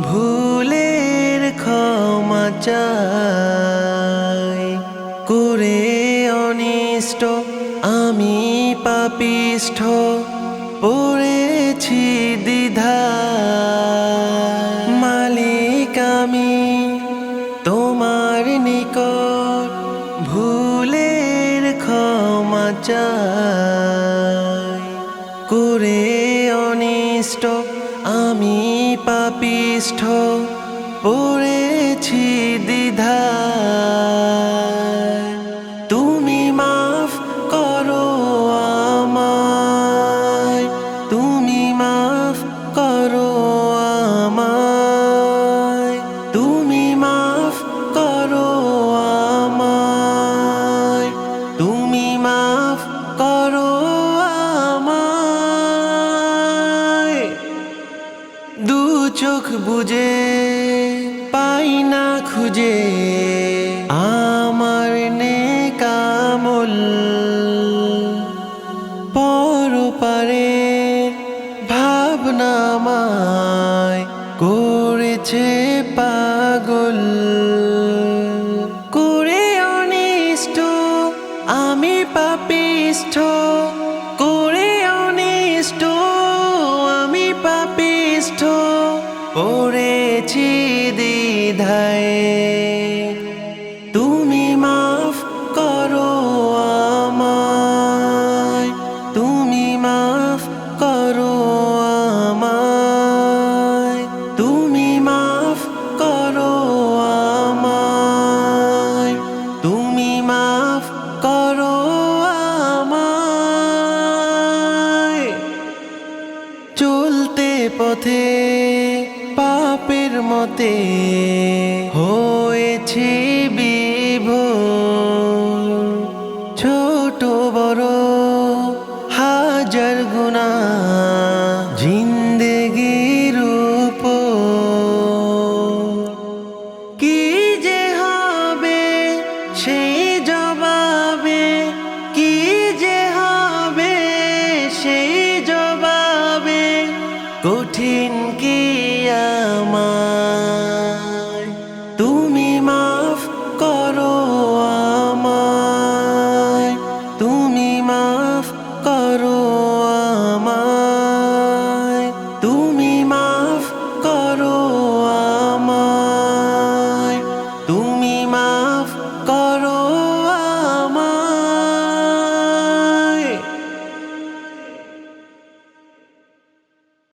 ভুলের ক্ষমা চাই। করে অনিষ্ট, আমি পাপিষ্ঠ, পড়েছি দ্বিধা মালিক আমি, তোমার নিকট ভুলের ক্ষমা চাই। করে অনিষ্ট পাপিষ্ঠ পড়েছি দ্বিধা চোখ বুঝে পাই না খুঁজে আমার নে কামল পরপারে ভাবনা আমায় করেছে পাগল। করে অনিষ্ট, আমি পাপিষ্ঠ পড়েছি দ্বিধায়। তুমি মাফ করো আমায়। তুমি মাফ করো আমায়। তুমি মাফ করো আমায়। তুমি মাফ করো আমায়। চলতে পথে মতে হয়েছে বিভো। ছোট বড় হাজার গুণা জিন্দেগির রূপ কি যে হবে সেই জবাবে, কি যে হবে সেই জবাবে, কঠিন করো